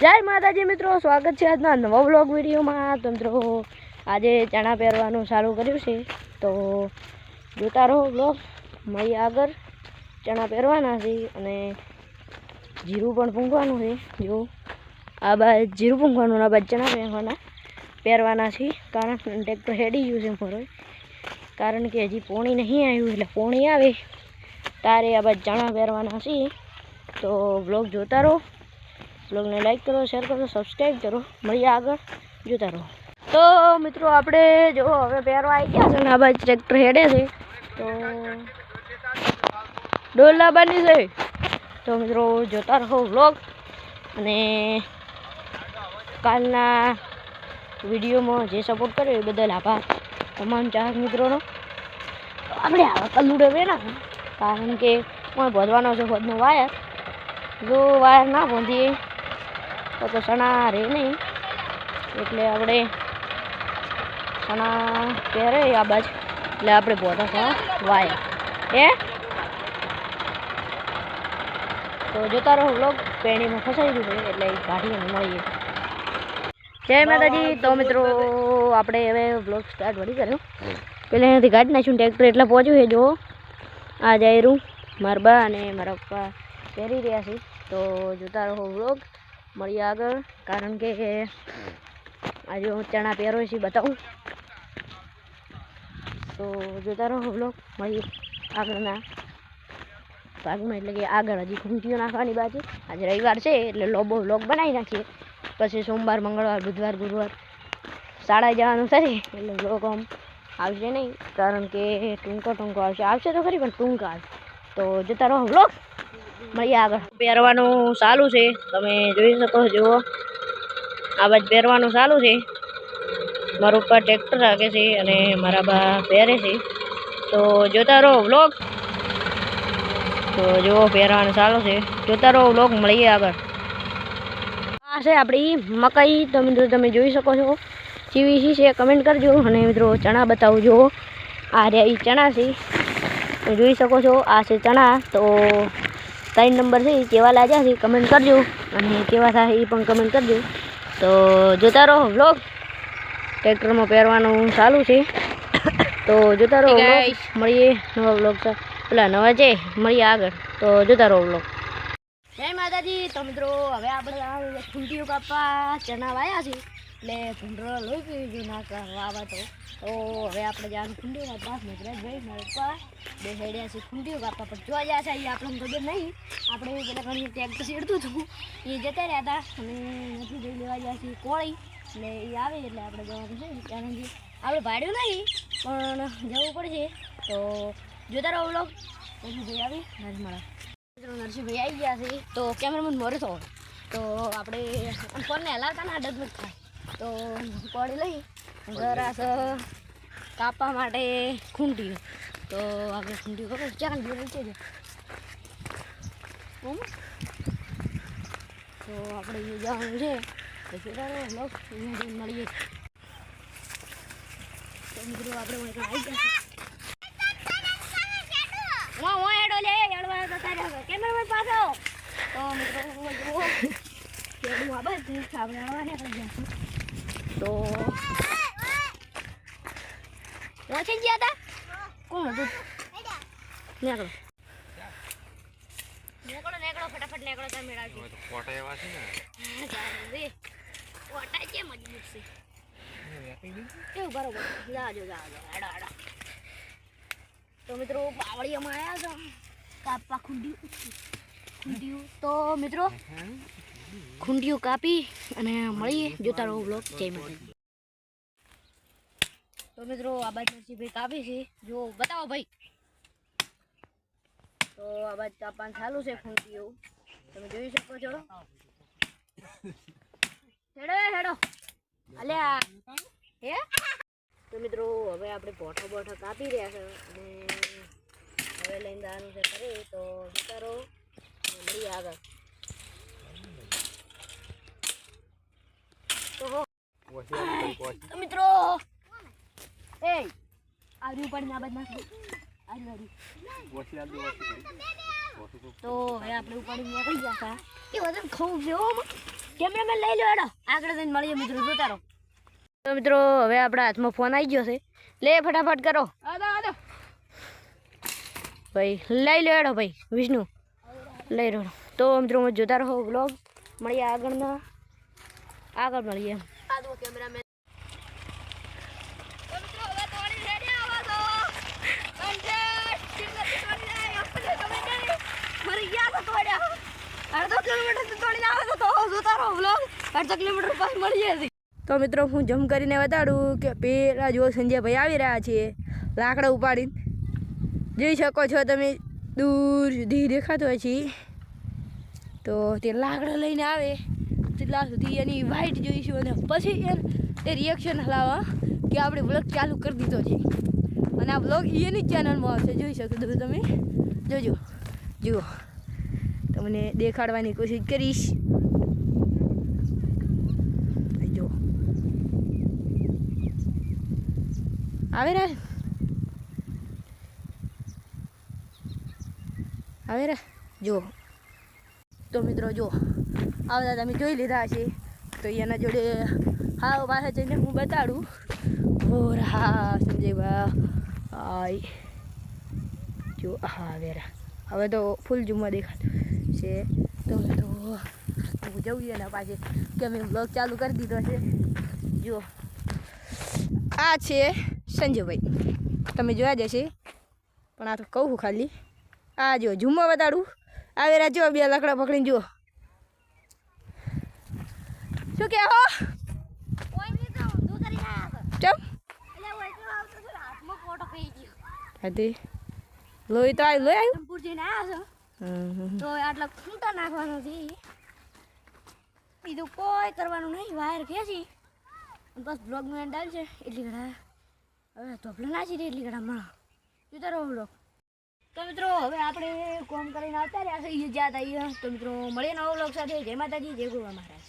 જય માતાજી મિત્રો, સ્વાગત છે આજના નવા બ્લોગ વિડીયોમાં. તો મિત્રો, આજે ચણા પહેરવાનું ચાલુ કર્યું છે. તો જોતા રહો વ્લોગ મળી આગળ. ચણા પહેરવાના છે અને જીરું પણ પૂંગવાનું છે. જો, આ બાદ જીરું પૂંગવાનું આ બાદ ચણા પહેરવાના પહેરવાના છે. કારણ ટ્રેક્ટર હેડી ગયું છે મારો. કારણ કે હજી પોણી નહીં આવ્યું, એટલે પોણી આવે. તારે આ બાદ ચણા પહેરવાના છે. તો વ્લોગ જોતા રહો. બ્લોગને લાઈક કરો, શેર કરો સબસ્ક્રાઈબ કરો. મળીએ આગળ. જોતા રહો. તો મિત્રો આપણે જો હવે પહેરવા આવી ગયા છે ને, આ બાજુ ટ્રેક્ટર હેડે છે. તો ડોલ લાવવાની છે. તો મિત્રો જોતા રહો વ્લોગ અને કાલના વિડીયોમાં જે સપોર્ટ કર્યો એ બદલ આભાર. તમામ ચાહક મિત્રોનો. આપણે આવા કલુડે વેના કારણ કે હું ભોજવાનો છે ભોધનો વાયર. જો વાયર ના ભોંધીએ તો તો ચણા રહે નહીં. એટલે આપણે સણા પહેરે આ બાજુ. એટલે આપણે પોતા ચણા વાય. એ તો જોતા રહો વ્લોગ પેણીમાં ફસાઈ ગયું છે એટલે કાઢીને મળીએ. જય માતાજી. તો મિત્રો આપણે હવે વ્લોગ સ્ટાર્ટ વળી કર્યો. પેલા અહીંયાથી કાઢી નાખ્યું ટ્રેક્ટર એટલે પહોંચ્યું છે જો. આ જાયરું મારા બા અને મારા પપ્પા પહેરી રહ્યા છે. તો જોતા રહો વ્લોગ મળીએ આગળ, કારણ કે આજે હું ચણા પહેરો છે, બતાવું. તો જોતા રહો વ્લોગ મળીએ આગળના ભાગમાં, એટલે કે આગળ હજી ખૂંટીઓ નાખવાની બાજુ આજે રવિવાર છે, એટલે લોબો લોક બનાવી નાખીએ. પછી સોમવાર, મંગળવાર, બુધવાર, ગુરુવાર શાળાએ જવાનું થશે એટલે લોકો આમ આવશે નહીં. કારણ કે ટૂંકો ટૂંકો આવશે. આવશે તો ખરી, પણ ટૂંકા. આવશે તો જોતા રહો વ્લોગ મળીએ આગળ પહેરવાનું ચાલુ છે. તમે જોઈ શકો છો. આ બાજુ પહેરવાનું ચાલુ છે. મારો ઉપર ટ્રેક્ટર રાખે છે અને મારા બા પહેરે છે. તો જોતા રહો વ્લોગ. તો જુઓ પહેરવાનું ચાલુ છે. જોતા રહો વ્લોગ, મળીએ આગળ. આ છે આપણી મકાઈ. તો મિત્રો તમે જોઈ શકો છો. ચીવી છે કમેન્ટ કરજો. અને મિત્રો ચણા બતાવજો. આ રહ્યા એ ચણા છે. જોઈ શકો છો. આ છે ચણા. તો ત્રણ નંબર છે એ કેવા લાગ્યા છે કમેન્ટ કરજો. અને કેવા થાય એ પણ કમેન્ટ કરજો. તો જોતા રહો વ્લોગ ટ્રેક્ટરમાં પહેરવાનું ચાલુ છે. તો જોતા રહો. મળીએ નવા વ્લોગ પેલા નવા છે મળીએ આગળ. તો જોતા રહો વ્લોગ જય માતાજી. તો મિત્રો હવે આપણે આ ખૂંટીઓ કાપવા ચણા વાયા છે એટલે ભૂંડરો લઈ પીવી ગયું ના વાવા તો તો હવે આપણે જવાનું ખૂંટીઓ કાપવા મજરાજભાઈ મારા પપ્પા બે હેડ્યા છે ખૂંડ્યું બાપા પણ જોવા ગયા છે એ આપણને ખબર નહીં. આપણે પેલા ઘણી ટેક્ટર સીડતું હતું. એ જતા રહ્યા હતા. અને નથી જઈ લેવા ગયા છે, કોળી. એટલે એ આવે એટલે આપણે જવાનું છે. કારણ કે આપણે ભાડ્યું નહીં, પણ જવું પડશે. તો જોતા રહો પછી જઈ આવી. નરસિંહ મિત્રો, નરસિંહભાઈ આવી ગયા છે. તો કેમેરામેન મોરે થો તો આપણે ફોનને હલાવતા ના, ડગમગ થાય. તો કોળી લઈ. ગરાસ કાપવા માટે ખૂંટી. તો આપણે ખૂંટી કરો ક્યાં જોડે છે? તો આપણે એ જવાનું છે. પછી મળીએ. તો મિત્રો આપણે આવી ગયા તારે કેમેરામેન પાછો. તો મિત્રો તો પહોંચી ગયા હતા કોણ હતું? નીકળો. નીકળો નીકળો ફટાફટ નીકળો તમે તો ફોટા એવા છે ને. ઓટા છે મજબૂત છે. એવું બરોબર. જાજો જાજો. હેડો હેડો. તો મિત્રો બાવળીયામાં આવ્યા છો કાપા ખૂંડિયું. ખૂંડિયું. તો મિત્રો ખૂંડિયું કાપી અને મળીએ જોતા રહો બ્લોગ જય માતાજી. તો મિત્રો, આ બાજુ ભાઈ કાપી છે. જો, બતાવો ભાઈ. તો આ બાજુ કાપવાનું ચાલુ છે ખૂંડિયું. તમે જોઈ શકો છો. હેડો હેડો. અલ્યા હે? તો મિત્રો, હવે આપણે પોઠો બોઠો કાપી રહ્યા છે અને હવે લઈને જવાનું છે ખરે તો વિચારો મળી આગળ તો ઓછી આપી પડી પહોંચી. તો મિત્રો! એ આવ્યું પણ ના બદના નાખી આવ્યું આવ્યું ઓછી આપી, ઓછી તો હવે આપણે ઉપાડી નીકળી ગયા હતા. એ વજન ખવું આમાં. કેમેરામેન લઈ લો એડો આગળ જઈને મળીએ મિત્રો જોતા રહો તો મિત્રો હવે આપણા હાથમાં ફોન આવી ગયો છે. લે ફટાફટ કરો. ભાઈ લઈ લો એડો ભાઈ વિષ્ણુ. લઈ રહ્યો. તો મિત્રો જોતા રહો બ્લોગ મળીએ આગળના. આગળ મળીએ. કેમેરામેન. તો મળી જશે તો મિત્રો, હું જમ કરીને બતાડું કે પેલા જો સંજયભાઈ આવી રહ્યા છે. લાકડા ઉપાડીને. જોઈ શકો છો તમે, દૂર સુધી દેખાતો હોય છે. તો તે લાકડા લઈને આવે. તેટલા સુધી એની વાઇટ જોઈશું અને પછી એ રિએક્શન હલાવવા કે આપણે બ્લોગ ચાલુ કરી દીધો છે. અને આ બ્લોગ એની ચેનલમાં આવશે. જોઈ શકો તમે? જોજો. જુઓ. તમને દેખાડવાની કોશિશ કરીશ. જો. આવે રે. આવે રે. જો. તો મિત્રો જો આવતા તમે જોઈ લીધા છે. તો એના જોડે હા પાસે જઈને હું બતાડું. ઓર હા સંજયભાઈ આય જો, હા વેરા હવે તો ફૂલ જુમા દેખાતું છે. તો તો જવું એના પાસે કે મેં બ્લોગ ચાલુ કરી દીધો છે. જો આ છે સંજયભાઈ. તમે જોયા જશે પણ આ તો કહું ખાલી. આ જો ઝુમ્મા બતાડું. આવે રાજો બે લકડા પકડીને જુઓ. શું કે હો? ચમ. લોહી તો આવી લોહી આવ્યું. તો આટલા ખૂંટા નાખવાનો છે બીજું કોઈ કરવાનું નહીં, વાયર ખેંચી. બસ બ્લોગનું એન્ડ આવશે એટલી ઘડા હવે ધોપલો નાચી દે, એટલી ઘડા મળો જોતા રહો બ્લોગ? તો મિત્રો, હવે આપણે કોમ કરીને આવતા રહ્યા છે જ્યાં હતા તો મિત્રો, મળીએ નવો બ્લોગ સાથે. જય માતાજી, જય ગુરુ મહારાજ